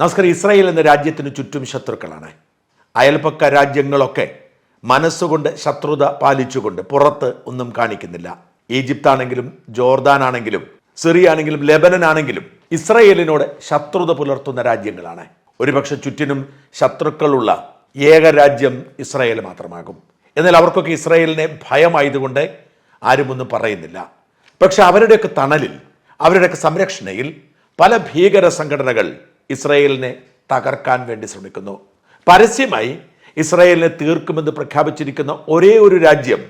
നമസ്കാരം ഇസ്രായേൽ എന്ന രാജ്യത്തിന് ചുറ്റും ശത്രുക്കളാണ്. അയൽപ്പക്ക രാജ്യങ്ങളൊക്കെ മനസ്സുകൊണ്ട് ശത്രുത പാലിച്ചുകൊണ്ട് പുറത്ത് ഒന്നും കാണിക്കുന്നില്ല. ഈജിപ്ത് ആണെങ്കിലും ജോർദാൻ ആണെങ്കിലും സിറിയ ആണെങ്കിലും ലെബനൻ ആണെങ്കിലും ഇസ്രയേലിനോട് ശത്രുത പുലർത്തുന്ന രാജ്യങ്ങളാണ്. ഒരുപക്ഷെ ചുറ്റിനും ശത്രുക്കളുള്ള ഏക രാജ്യം ഇസ്രായേൽ മാത്രമാകും. എന്നാൽ അവർക്കൊക്കെ ഇസ്രായേലിനെ ഭയമായതുകൊണ്ട് ആരുമൊന്നും പറയുന്നില്ല. പക്ഷെ അവരുടെയൊക്കെ തണലിൽ അവരുടെയൊക്കെ സംരക്ഷണയിൽ പല ഭീകര സംഘടനകൾ ഇസ്രായേലിനെ തകർക്കാൻ വേണ്ടി ശ്രമിക്കുന്നു. പരസ്യമായി ഇസ്രയേലിനെ തീർക്കുമെന്ന് പ്രഖ്യാപിച്ചിരിക്കുന്ന ഒരേ ഒരു രാജ്യം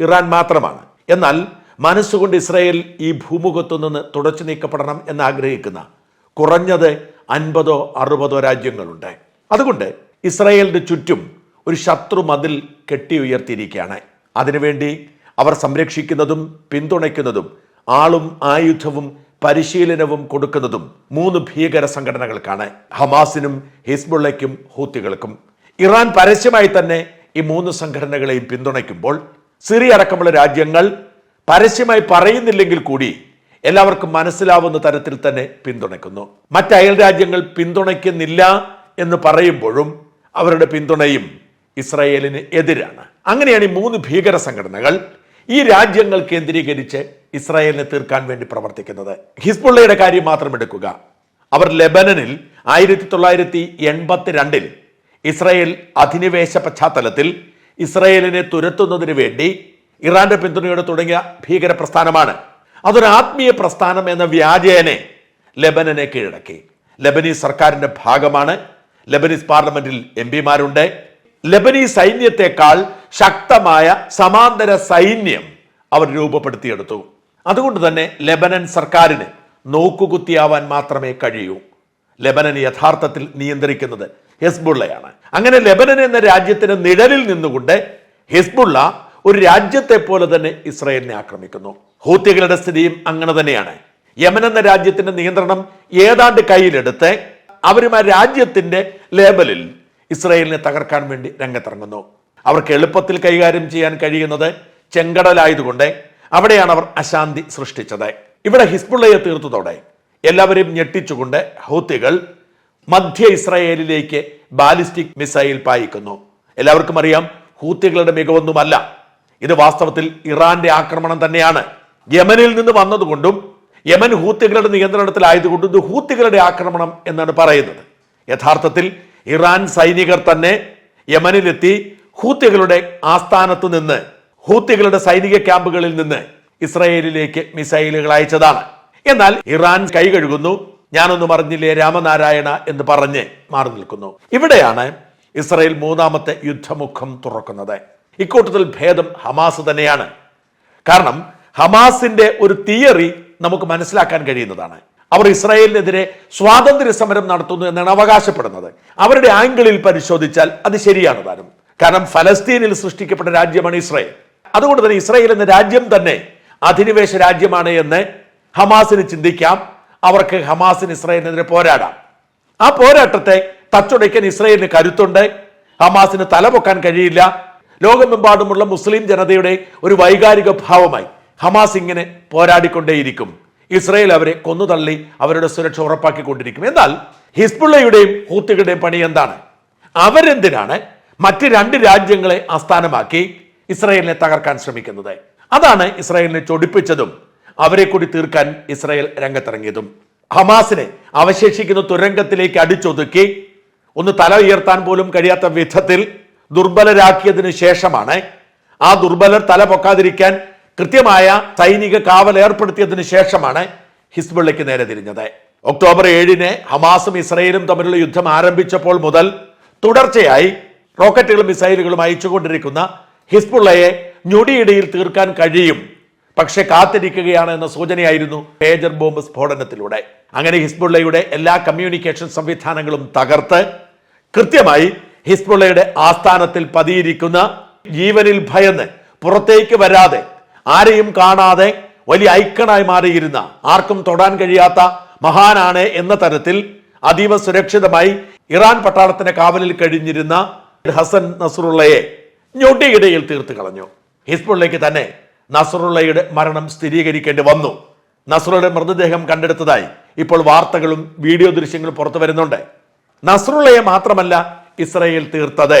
ഇറാൻ മാത്രമാണ്. എന്നാൽ മനസ്സുകൊണ്ട് ഇസ്രയേൽ ഈ ഭൂമുഖത്തു നിന്ന് തുടച്ചു നീക്കപ്പെടണം എന്ന് ആഗ്രഹിക്കുന്ന കുറഞ്ഞത് അൻപതോ അറുപതോ രാജ്യങ്ങളുണ്ട്. അതുകൊണ്ട് ഇസ്രയേലിന് ചുറ്റും ഒരു ശത്രു മതിൽ കെട്ടി ഉയർത്തിയിരിക്കുകയാണ്. അതിനുവേണ്ടി അവർ സംരക്ഷിക്കുന്നതും പിന്തുണയ്ക്കുന്നതും ആളും ആയുധവും പരിശീലനവും കൊടുക്കുന്നതും മൂന്ന് ഭീകര സംഘടനകൾക്കാണ്. ഹമാസിനും ഹിസ്ബുള്ളയ്ക്കും ഹൂത്തികൾക്കും. ഇറാൻ പരസ്യമായി തന്നെ ഈ മൂന്ന് സംഘടനകളെയും പിന്തുണയ്ക്കുമ്പോൾ സിറിയ അടക്കമുള്ള രാജ്യങ്ങൾ പരസ്യമായി പറയുന്നില്ലെങ്കിൽ കൂടി എല്ലാവർക്കും മനസ്സിലാവുന്ന തരത്തിൽ തന്നെ പിന്തുണയ്ക്കുന്നു. മറ്റ് അയൽ രാജ്യങ്ങൾ പിന്തുണയ്ക്കുന്നില്ല എന്ന് പറയുമ്പോഴും അവരുടെ പിന്തുണയും ഇസ്രായേലിന് എതിരാണ്. അങ്ങനെയാണ് ഈ മൂന്ന് ഭീകര സംഘടനകൾ ഈ രാജ്യങ്ങൾ കേന്ദ്രീകരിച്ച് ഇസ്രായേലിനെ തീർക്കാൻ വേണ്ടി പ്രവർത്തിക്കുന്നത്. ഹിസ്ബുള്ളയുടെ കാര്യം മാത്രം എടുക്കുക. അവർ ലെബനനിൽ ആയിരത്തി തൊള്ളായിരത്തി എൺപത്തിരണ്ടിൽ ഇസ്രായേൽ അധിനിവേശ പശ്ചാത്തലത്തിൽ ഇസ്രായേലിനെ തുരത്തുന്നതിന് വേണ്ടി ഇറാന്റെ പിന്തുണയോടെ തുടങ്ങിയ ഭീകര പ്രസ്ഥാനമാണ് അതൊരു ആത്മീയ പ്രസ്ഥാനം എന്ന വ്യാജേനെ ലെബനനെ കീഴടക്കി. ലെബനീസ് സർക്കാരിന്റെ ഭാഗമാണ്. ലെബനീസ് പാർലമെന്റിൽ എം പിമാരുണ്ട്. ലെബനീസ് സൈന്യത്തെക്കാൾ ശക്തമായ സമാന്തര സൈന്യം അവർ രൂപപ്പെടുത്തിയെടുത്തു. അതുകൊണ്ട് തന്നെ ലെബനൻ സർക്കാരിന് നോക്കുകുത്തിയാവാൻ മാത്രമേ കഴിയൂ. ലെബനൻ യഥാർത്ഥത്തിൽ നിയന്ത്രിക്കുന്നത് ഹിസ്ബുള്ളയാണ്. അങ്ങനെ ലെബനൻ എന്ന രാജ്യത്തിന് നിഴലിൽ നിന്നുകൊണ്ട് ഹിസ്ബുള്ള ഒരു രാജ്യത്തെ പോലെ തന്നെ ഇസ്രയേലിനെ ആക്രമിക്കുന്നു. ഹൂത്തികളുടെ സ്ഥിതിയും അങ്ങനെ തന്നെയാണ്. യമൻ എന്ന രാജ്യത്തിന്റെ നിയന്ത്രണം ഏതാണ്ട് കയ്യിലെടുത്ത് അവരും ആ രാജ്യത്തിന്റെ ലേബലിൽ ഇസ്രയേലിനെ തകർക്കാൻ വേണ്ടി രംഗത്തിറങ്ങുന്നു. അവർക്ക് എളുപ്പത്തിൽ കൈകാര്യം ചെയ്യാൻ കഴിയുന്നത് ചെങ്കടലായതുകൊണ്ട് അവിടെയാണ് അവർ അശാന്തി സൃഷ്ടിച്ചത്. ഇവിടെ ഹിസ്ബുള്ളയെ തീർത്തതോടെ എല്ലാവരെയും ഞെട്ടിച്ചുകൊണ്ട് ഹൗത്തികൾ മധ്യ ഇസ്രായേലിലേക്ക് ബാലിസ്റ്റിക് മിസൈൽ പായിക്കുന്നു. എല്ലാവർക്കും അറിയാം ഹൂത്തികളുടെ മികവൊന്നുമല്ല. ഇത് വാസ്തവത്തിൽ ഇറാന്റെ ആക്രമണം തന്നെയാണ്. യമനിൽ നിന്ന് വന്നതുകൊണ്ടും യമൻ ഹൂത്തികളുടെ നിയന്ത്രണത്തിലായതുകൊണ്ടും ഇത് ഹൂത്തികളുടെ ആക്രമണം എന്നാണ് പറയുന്നത്. യഥാർത്ഥത്തിൽ ഇറാൻ സൈനികർ തന്നെ യമനിലെത്തി ഹൂത്തികളുടെ ആസ്ഥാനത്ത് നിന്ന് ഹൂത്തികളുടെ സൈനിക ക്യാമ്പുകളിൽ നിന്ന് ഇസ്രയേലിലേക്ക് മിസൈലുകൾ അയച്ചതാണ്. എന്നാൽ ഇറാൻ കൈ കഴുകുന്നു ഞാനൊന്നും അറിഞ്ഞില്ലേ രാമനാരായണ എന്ന് പറഞ്ഞ് മാറി നിൽക്കുന്നു. ഇവിടെയാണ് ഇസ്രയേൽ മൂന്നാമത്തെ യുദ്ധമുഖം തുറക്കുന്നത്. ഇക്കൂട്ടത്തിൽ ഭേദം ഹമാസ് തന്നെയാണ്. കാരണം ഹമാസിന്റെ ഒരു തിയറി നമുക്ക് മനസ്സിലാക്കാൻ കഴിയുന്നതാണ്. അവർ ഇസ്രായേലിനെതിരെ സ്വാതന്ത്ര്യ സമരം നടത്തുന്നു എന്നാണ് അവകാശപ്പെടുന്നത്. അവരുടെ ആംഗിളിൽ പരിശോധിച്ചാൽ അത് ശരിയാണ് താനും. കാരണം ഫലസ്തീനിൽ സൃഷ്ടിക്കപ്പെട്ട രാജ്യമാണ് ഇസ്രായേൽ. അതുകൊണ്ട് തന്നെ ഇസ്രായേൽ എന്ന രാജ്യം തന്നെ അധിനിവേശ രാജ്യമാണ് എന്ന് ഹമാസിന് ചിന്തിക്കാം. അവർക്ക് ഹമാസിന് ഇസ്രായേലിനെതിരെ പോരാടാം. ആ പോരാട്ടത്തെ തച്ചുടയ്ക്കാൻ ഇസ്രായേലിന് കരുത്തുണ്ട്. ഹമാസിന് തലപൊക്കാൻ കഴിയില്ല. ലോകമെമ്പാടുമുള്ള മുസ്ലിം ജനതയുടെ ഒരു വൈകാരിക ഭാവമായി ഹമാസ് ഇങ്ങനെ പോരാടിക്കൊണ്ടേയിരിക്കും. ഇസ്രായേൽ അവരെ കൊന്നുതള്ളി അവരുടെ സുരക്ഷ ഉറപ്പാക്കിക്കൊണ്ടിരിക്കും. എന്നാൽ ഹിസ്ബുള്ളയുടെയും ഹൂത്തികളുടെയും പണി എന്താണ്? അവരെന്തിനാണ് മറ്റ് രണ്ട് രാജ്യങ്ങളെ ആസ്ഥാനമാക്കി? ഇസ്രായേലിനെ തകർക്കാൻ ശ്രമിക്കുന്നത്. അതാണ് ഇസ്രായേലിനെ ചൊടിപ്പിച്ചതും അവരെ കൂടി തീർക്കാൻ ഇസ്രായേൽ രംഗത്തിറങ്ങിയതും. ഹമാസിനെ അവശേഷിക്കുന്ന തുരങ്കത്തിലേക്ക് അടിച്ചൊതുക്കി ഒന്ന് തല ഉയർത്താൻ പോലും കഴിയാത്ത വിധത്തിൽ ദുർബലരാക്കിയതിനു ശേഷമാണ് ആ ദുർബലർ തല പൊക്കാതിരിക്കാൻ കൃത്യമായ സൈനിക കാവൽ ഏർപ്പെടുത്തിയതിനു ശേഷമാണ് ഹിസ്ബുള്ളയ്ക്ക് നേരെ തിരിഞ്ഞത്. ഒക്ടോബർ ഏഴിന് ഹമാസും ഇസ്രയേലും തമ്മിലുള്ള യുദ്ധം ആരംഭിച്ചപ്പോൾ മുതൽ തുടർച്ചയായി റോക്കറ്റുകളും മിസൈലുകളും അയച്ചുകൊണ്ടിരിക്കുന്ന ഹിസ്ബുള്ളയെ ഞൊടിയിടയിൽ തീർക്കാൻ കഴിയും. പക്ഷെ കാത്തിരിക്കുകയാണ് എന്ന സൂചനയായിരുന്നു പേജർ ബോംബ് സ്ഫോടനത്തിലൂടെ. അങ്ങനെ ഹിസ്ബുള്ളയുടെ എല്ലാ കമ്മ്യൂണിക്കേഷൻ സംവിധാനങ്ങളും തകർത്ത് കൃത്യമായി ഹിസ്ബുള്ളയുടെ ആസ്ഥാനത്തിൽ പതിയിരിക്കുന്ന ജീവനിൽ ഭയന്ന് പുറത്തേക്ക് വരാതെ ആരെയും കാണാതെ വലിയ ഐക്കണായി മാറിയിരുന്ന ആർക്കും തൊടാൻ കഴിയാത്ത മഹാനാണ് എന്ന തരത്തിൽ അതീവ സുരക്ഷിതമായി ഇറാൻ പട്ടാളത്തിന്റെ കാവലിൽ കഴിഞ്ഞിരുന്ന ഹസൻ നസറുള്ളയെ ഞൊട്ടിയിടയിൽ തീർത്ത് കളഞ്ഞു. ഹിസ്ബുള്ളയ്ക്ക് തന്നെ നസറുള്ളയുടെ മരണം സ്ഥിരീകരിക്കേണ്ടി വന്നു. നസറുള്ളയുടെ മൃതദേഹം കണ്ടെടുത്തതായി ഇപ്പോൾ വാർത്തകളും വീഡിയോ ദൃശ്യങ്ങളും പുറത്തു വരുന്നുണ്ട്. നസറുള്ളയെ മാത്രമല്ല ഇസ്രയേൽ തീർത്തത്.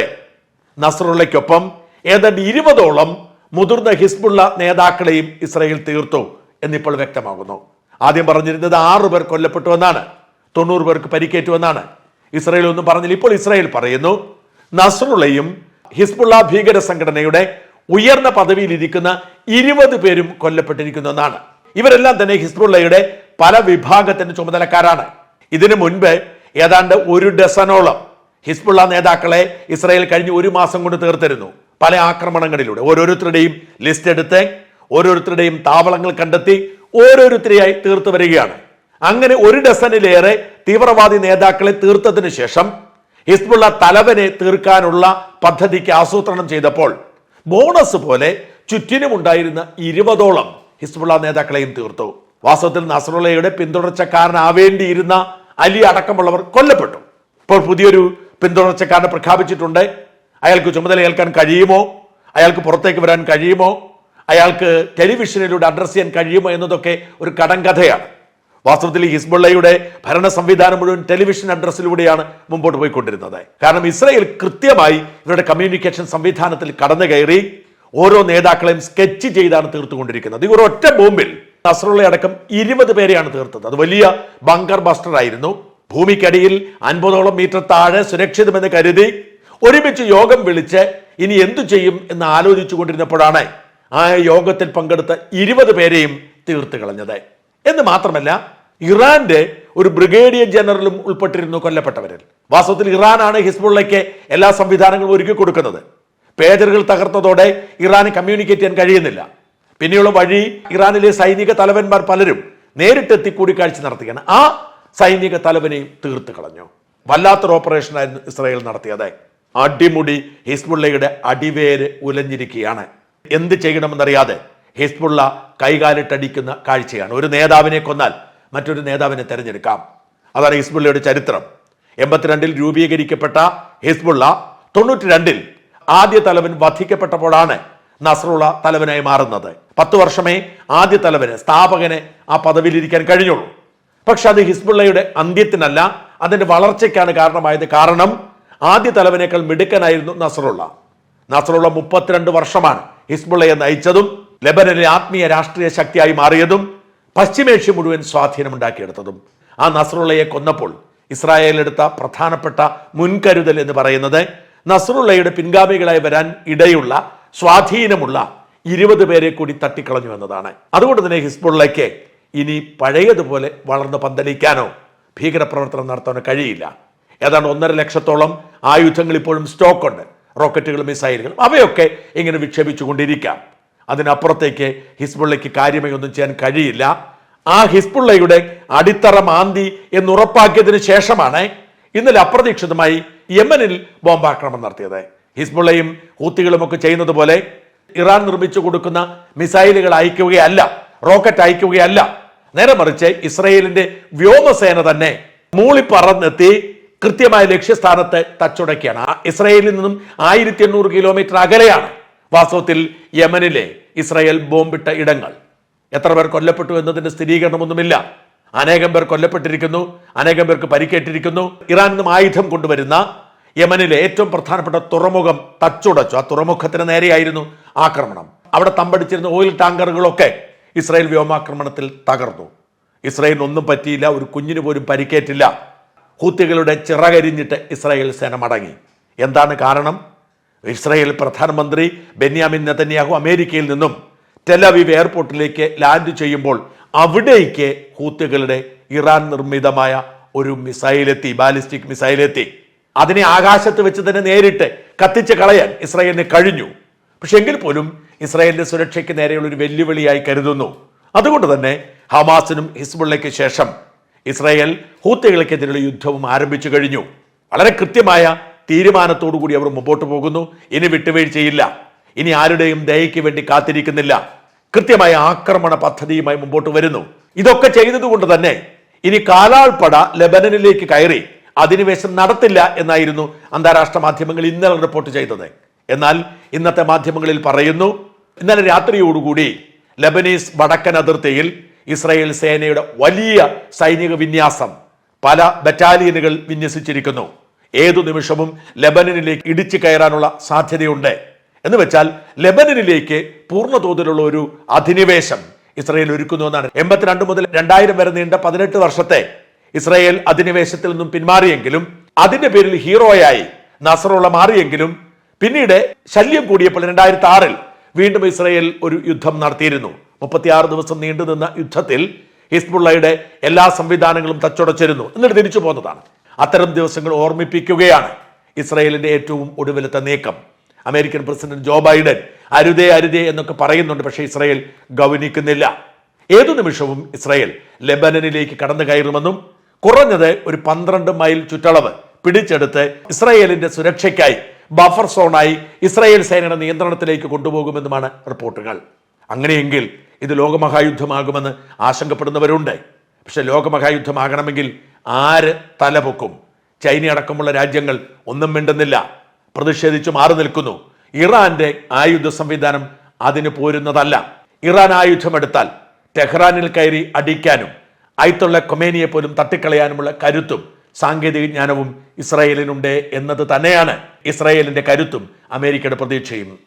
നസറുള്ളയ്ക്കൊപ്പം ഏതാണ്ട് ഇരുപതോളം മുതിർന്ന ഹിസ്ബുള്ള നേതാക്കളെയും ഇസ്രയേൽ തീർത്തു എന്നിപ്പോൾ വ്യക്തമാകുന്നു. ആദ്യം പറഞ്ഞിരുന്നത് ആറു പേർ കൊല്ലപ്പെട്ടുവെന്നാണ് തൊണ്ണൂറ് പേർക്ക് പരിക്കേറ്റുവെന്നാണ് ഇസ്രയേൽ ഒന്നും പറഞ്ഞില്ല. ഇപ്പോൾ ഇസ്രയേൽ പറയുന്നു നസ്രുള്ളയും ഹിസ്ബുള്ള ഭീകര സംഘടനയുടെ ഉയർന്ന പദവിയിലിരിക്കുന്ന ഇരുപത് പേരും കൊല്ലപ്പെട്ടിരിക്കുന്നു എന്നാണ്. ഇവരെല്ലാം തന്നെ ഹിസ്ബുള്ളയുടെ പല വിഭാഗത്തിന്റെ ചുമതലക്കാരാണ്. ഇതിനു മുൻപ് ഏതാണ്ട് ഒരു ഡസനോളം ഹിസ്ബുള്ള നേതാക്കളെ ഇസ്രായേൽ കഴിഞ്ഞ് ഒരു മാസം കൊണ്ട് തീർത്തിരുന്നു. പല ആക്രമണങ്ങളിലൂടെ ഓരോരുത്തരുടെയും ലിസ്റ്റ് എടുത്ത് ഓരോരുത്തരുടെയും താവളങ്ങൾ കണ്ടെത്തി ഓരോരുത്തരെയായി തീർത്തു വരികയാണ്. അങ്ങനെ ഒരു ഡസനിലേറെ തീവ്രവാദി നേതാക്കളെ തീർത്തതിനു ശേഷം ഹിസ്ബുള്ള തലവനെ തീർക്കാനുള്ള പദ്ധതിക്ക് ആസൂത്രണം ചെയ്തപ്പോൾ ബോണസ് പോലെ ചുറ്റിനും ഉണ്ടായിരുന്ന ഇരുപതോളം ഹിസ്ബുള്ള നേതാക്കളെയും തീർത്തു. വാസ്തവത്തിൽ നസറുള്ളയുടെ പിന്തുടർച്ചക്കാരനാവേണ്ടിയിരുന്ന അലി അടക്കമുള്ളവർ കൊല്ലപ്പെട്ടു. ഇപ്പോൾ പുതിയൊരു പിന്തുടർച്ചക്കാരനെ പ്രഖ്യാപിച്ചിട്ടുണ്ട്. അയാൾക്ക് ചുമതല ഏൽക്കാൻ കഴിയുമോ? അയാൾക്ക് പുറത്തേക്ക് വരാൻ കഴിയുമോ? അയാൾക്ക് ടെലിവിഷനിലൂടെ അഡ്രസ് ചെയ്യാൻ കഴിയുമോ എന്നതൊക്കെ ഒരു കടങ്കഥയാണ്. വാസ്തവത്തിൽ ഹിസ്ബുള്ളയുടെ ഭരണ സംവിധാനം മുഴുവൻ ടെലിവിഷൻ അഡ്രസ്സിലൂടെയാണ് മുമ്പോട്ട് പോയിക്കൊണ്ടിരുന്നത്. കാരണം ഇസ്രയേൽ കൃത്യമായി ഇവരുടെ കമ്മ്യൂണിക്കേഷൻ സംവിധാനത്തിൽ കടന്നു കയറി ഓരോ നേതാക്കളെയും സ്കെച്ച് ചെയ്താണ് തീർത്തുകൊണ്ടിരിക്കുന്നത്. ഇവർ ഒറ്റ ബോംബിൽ നസറുള്ള അടക്കം ഇരുപത് പേരെയാണ് തീർത്തത്. അത് വലിയ ബങ്കർ ബസ്റ്റർ ആയിരുന്നു. ഭൂമിക്കടിയിൽ അൻപതോളം മീറ്റർ താഴെ സുരക്ഷിതമെന്ന് കരുതി ഒരുമിച്ച് യോഗം വിളിച്ച് ഇനി എന്തു ചെയ്യും എന്ന് ആലോചിച്ചു കൊണ്ടിരുന്നപ്പോഴാണ് ആ യോഗത്തിൽ പങ്കെടുത്ത ഇരുപത് പേരെയും തീർത്ത് കളഞ്ഞത്. എന്ന് മാത്രമല്ല ഇറാന്റെ ഒരു ബ്രിഗേഡിയർ ജനറലും ഉൾപ്പെട്ടിരുന്നു കൊല്ലപ്പെട്ടവരിൽ. വാസ്തവത്തിൽ ഇറാനാണ് ഹിസ്ബുള്ളയ്ക്ക് എല്ലാ സംവിധാനങ്ങളും ഒരുക്കി കൊടുക്കുന്നത്. പേജറുകൾ തകർത്തതോടെ ഇറാന് കമ്മ്യൂണിക്കേറ്റ് ചെയ്യാൻ കഴിയുന്നില്ല. പിന്നെയുള്ള വഴി ഇറാനിലെ സൈനിക തലവന്മാർ പലരും നേരിട്ടെത്തി കൂടിക്കാഴ്ച നടത്തുകയാണ് ആ സൈനിക തലവനെയും തീർത്ത് കളഞ്ഞു. വല്ലാത്തൊരു ഓപ്പറേഷനായിരുന്നു ഇസ്രായേൽ നടത്തിയത്. അടിമുടി ഹിസ്ബുള്ളയുടെ അടിവേര് ഉലഞ്ഞിരിക്കുകയാണ്. എന്ത് ചെയ്യണമെന്നറിയാതെ ഹിസ്ബുള്ള കൈകാലിട്ടടിക്കുന്ന കാഴ്ചയാണ്. ഒരു നേതാവിനെ കൊന്നാൽ മറ്റൊരു നേതാവിനെ തെരഞ്ഞെടുക്കാം. അതാണ് ഹിസ്ബുള്ളയുടെ ചരിത്രം. എൺപത്തിരണ്ടിൽ രൂപീകരിക്കപ്പെട്ട ഹിസ്ബുള്ള തൊണ്ണൂറ്റി രണ്ടിൽ ആദ്യ തലവൻ വധിക്കപ്പെട്ടപ്പോഴാണ് നസറുള്ള തലവനായി മാറുന്നത്. പത്ത് വർഷമേ ആദ്യ തലവന് സ്ഥാപകന് ആ പദവിയിലിരിക്കാൻ കഴിഞ്ഞുള്ളൂ. പക്ഷെ അത് ഹിസ്ബുള്ളയുടെ അന്ത്യത്തിനല്ല അതിന്റെ വളർച്ചയ്ക്കാണ് കാരണമായത് കാരണം ആദ്യ തലവനേക്കാൾ മിടുക്കനായിരുന്നു നസറുള്ള നസറുള്ള മുപ്പത്തിരണ്ട് വർഷമാണ് ഹിസ്ബുള്ളയെ നയിച്ചതും ലബനനിലെ ആത്മീയ രാഷ്ട്രീയ ശക്തിയായി മാറിയതും പശ്ചിമേഷ്യ മുഴുവൻ സ്വാധീനമുണ്ടാക്കിയെടുത്തതും ആ നസറുള്ളയെ കൊന്നപ്പോൾ ഇസ്രായേലെടുത്ത പ്രധാനപ്പെട്ട മുൻകരുതൽ എന്ന് പറയുന്നത് നസറുള്ളയുടെ പിൻഗാമികളായി വരാൻ ഇടയുള്ള സ്വാധീനമുള്ള ഇരുപത് പേരെ കൂടി തട്ടിക്കളഞ്ഞു എന്നതാണ്. അതുകൊണ്ട് തന്നെ ഹിസ്ബുള്ളയ്ക്ക് ഇനി പഴയതുപോലെ വളർന്ന് പന്തലിക്കാനോ ഭീകരപ്രവർത്തനം നടത്താനോ കഴിയില്ല. ഏതാണ്ട് ഒന്നര ലക്ഷത്തോളം ആയുധങ്ങൾ ഇപ്പോഴും സ്റ്റോക്കുണ്ട്. റോക്കറ്റുകളും മിസൈലുകളും അവയൊക്കെ ഇങ്ങനെ വിക്ഷേപിച്ചുകൊണ്ടിരിക്കാം. അതിനപ്പുറത്തേക്ക് ഹിസ്ബുള്ളയ്ക്ക് കാര്യമായി ഒന്നും ചെയ്യാൻ കഴിയില്ല. ആ ഹിസ്ബുള്ളയുടെ അടിത്തറ മാന്തി എന്നുറപ്പാക്കിയതിനു ശേഷമാണ് ഇന്നലെ അപ്രതീക്ഷിതമായി യമനിൽ ബോംബാക്രമണം നടത്തിയത്. ഹിസ്ബുള്ളയും ഹൂത്തികളും ഒക്കെ ചെയ്യുന്നത് പോലെ ഇറാൻ നിർമ്മിച്ചു കൊടുക്കുന്ന മിസൈലുകൾ അയക്കുകയല്ല റോക്കറ്റ് അയക്കുകയല്ല. നേരെ മറിച്ച് ഇസ്രയേലിന്റെ വ്യോമസേന തന്നെ മൂളിപ്പറന്നെത്തി കൃത്യമായ ലക്ഷ്യസ്ഥാനത്ത് തച്ചുടക്കിയാണ്. ഇസ്രയേലിൽ നിന്നും ആയിരത്തി എണ്ണൂറ് കിലോമീറ്റർ അകലെയാണ്. വാസ്തവത്തിൽ യമനിലെ ഇസ്രായേൽ ബോംബിട്ട ഇടങ്ങൾ. എത്ര പേർ കൊല്ലപ്പെട്ടു എന്നതിന്റെ സ്ഥിരീകരണമൊന്നുമില്ല. അനേകം പേർ കൊല്ലപ്പെട്ടിരിക്കുന്നു അനേകം പേർക്ക് പരിക്കേറ്റിരിക്കുന്നു. ഇറാനിൽ നിന്നും ആയുധം കൊണ്ടുവരുന്ന യമനിലെ ഏറ്റവും പ്രധാനപ്പെട്ട തുറമുഖം തച്ചുടച്ചു. ആ തുറമുഖത്തിന് നേരെയായിരുന്നു ആക്രമണം. അവിടെ തമ്പടിച്ചിരുന്ന ഓയിൽ ടാങ്കറുകളൊക്കെ ഇസ്രായേൽ വ്യോമാക്രമണത്തിൽ തകർന്നു. ഇസ്രായേലിന് ഒന്നും പറ്റിയില്ല ഒരു കുഞ്ഞിന് പോലും പരിക്കേറ്റില്ല. ഹൂത്തികളുടെ ചിറകരിഞ്ഞിട്ട് ഇസ്രായേൽ സേന മടങ്ങി. എന്താണ് കാരണം? ഇസ്രായേൽ പ്രധാനമന്ത്രി ബെന്യാമിൻ നെതന്യാഹു അമേരിക്കയിൽ നിന്നും ടെലവീവ് എയർപോർട്ടിലേക്ക് ലാൻഡ് ചെയ്യുമ്പോൾ അവിടേക്ക് ഹൂത്തുകളുടെ ഇറാൻ നിർമ്മിതമായ ഒരു മിസൈലെത്തി ബാലിസ്റ്റിക് മിസൈലെത്തി. അതിനെ ആകാശത്ത് വെച്ച് തന്നെ നേരിട്ട് കത്തിച്ച് കളയാൻ ഇസ്രായേലിന് കഴിഞ്ഞു. പക്ഷെ എങ്കിൽ പോലും ഇസ്രായേലിന്റെ സുരക്ഷയ്ക്ക് നേരെയുള്ള ഒരു വെല്ലുവിളിയായി കരുതുന്നു. അതുകൊണ്ട് തന്നെ ഹമാസിനും ഹിസ്ബുള്ളയ്ക്ക് ശേഷം ഇസ്രായേൽ ഹൂത്തുകൾക്കെതിരെയുള്ള യുദ്ധവും ആരംഭിച്ചു കഴിഞ്ഞു. വളരെ കൃത്യമായ തീരുമാനത്തോടു കൂടി അവർ മുമ്പോട്ട് പോകുന്നു. ഇനി വിട്ടുവീഴ്ചയില്ല. ഇനി ആരുടെയും ദയയ്ക്ക് വേണ്ടി കാത്തിരിക്കുന്നില്ല. കൃത്യമായ ആക്രമണ പദ്ധതിയുമായി മുമ്പോട്ട് വരുന്നു. ഇതൊക്കെ ചെയ്തതുകൊണ്ട് തന്നെ ഇനി കാലാൾപ്പട ലബനനിലേക്ക് കയറി അധിനിവേശം നടത്തില്ല എന്നായിരുന്നു അന്താരാഷ്ട്ര മാധ്യമങ്ങൾ ഇന്നലെ റിപ്പോർട്ട് ചെയ്തത്. എന്നാൽ ഇന്നത്തെ മാധ്യമങ്ങളിൽ പറയുന്നു ഇന്നലെ രാത്രിയോടുകൂടി ലബനീസ് വടക്കൻ അതിർത്തിയിൽ ഇസ്രായേൽ സേനയുടെ വലിയ സൈനിക വിന്യാസം പല ബറ്റാലിയനുകൾ വിന്യസിച്ചിരിക്കുന്നു. ഏതു നിമിഷവും ലെബനനിലേക്ക് ഇടിച്ചു കയറാനുള്ള സാധ്യതയുണ്ട്. എന്ന് വെച്ചാൽ ലെബനനിലേക്ക് പൂർണ തോതിലുള്ള ഒരു അധിനിവേശം ഇസ്രയേൽ ഒരുക്കുന്നു എന്നാണ്. എൺപത്തിരണ്ട് മുതൽ രണ്ടായിരം വരെ നീണ്ട പതിനെട്ട് വർഷത്തെ ഇസ്രയേൽ അധിനിവേശത്തിൽ നിന്നും പിന്മാറിയെങ്കിലും അതിന്റെ പേരിൽ ഹീറോയായി നസറുള്ള മാറിയെങ്കിലും പിന്നീട് ശല്യം കൂടിയപ്പോൾ രണ്ടായിരത്തി ആറിൽ വീണ്ടും ഇസ്രയേൽ ഒരു യുദ്ധം നടത്തിയിരുന്നു. മുപ്പത്തിയാറ് ദിവസം നീണ്ടുനിന്ന യുദ്ധത്തിൽ ഹിസ്ബുള്ളയുടെ എല്ലാ സംവിധാനങ്ങളും തച്ചുടച്ചിരുന്നു. എന്നിട്ട് തിരിച്ചു പോന്നതാണ്. അത്തരം ദിവസങ്ങൾ ഓർമ്മിപ്പിക്കുകയാണ് ഇസ്രയേലിന്റെ ഏറ്റവും ഒടുവിലത്തെ നീക്കം. അമേരിക്കൻ പ്രസിഡന്റ് ജോ ബൈഡൻ അരുതേ അരുതേ എന്നൊക്കെ പറയുന്നുണ്ട് പക്ഷേ ഇസ്രയേൽ ഗൗനിക്കുന്നില്ല. ഏതു നിമിഷവും ഇസ്രയേൽ ലെബനനിലേക്ക് കടന്നു കയറുമെന്നും കുറഞ്ഞത് ഒരു പന്ത്രണ്ട് മൈൽ ചുറ്റളവ് പിടിച്ചെടുത്ത് ഇസ്രയേലിന്റെ സുരക്ഷയ്ക്കായി ബഫർ സോണായി ഇസ്രയേൽ സേനയുടെ നിയന്ത്രണത്തിലേക്ക് കൊണ്ടുപോകുമെന്നുമാണ് റിപ്പോർട്ടുകൾ. അങ്ങനെയെങ്കിൽ ഇത് ലോകമഹായുദ്ധമാകുമെന്ന് ആശങ്കപ്പെടുന്നവരുണ്ട്. പക്ഷെ ലോകമഹായുദ്ധമാകണമെങ്കിൽ ആര് തലപൊക്കും? ചൈന അടക്കമുള്ള രാജ്യങ്ങൾ ഒന്നും മിണ്ടുന്നില്ല. പ്രതിഷേധിച്ചു മാറി നിൽക്കുന്നു. ഇറാന്റെ ആയുധ സംവിധാനം അതിന് പോരുന്നതല്ല. ഇറാൻ ആയുധമെടുത്താൽ ടെഹ്റാനിൽ കയറി അടിക്കാനും അയത്തുള്ള കൊമേനിയെ പോലും തട്ടിക്കളയാനുമുള്ള കരുത്തും സാങ്കേതിക ജ്ഞാനവും ഇസ്രായേലിനുണ്ട് എന്നത് തന്നെയാണ്. ഇസ്രായേലിന്റെ കരുത്തും അമേരിക്കയുടെ പ്രതീക്ഷയും.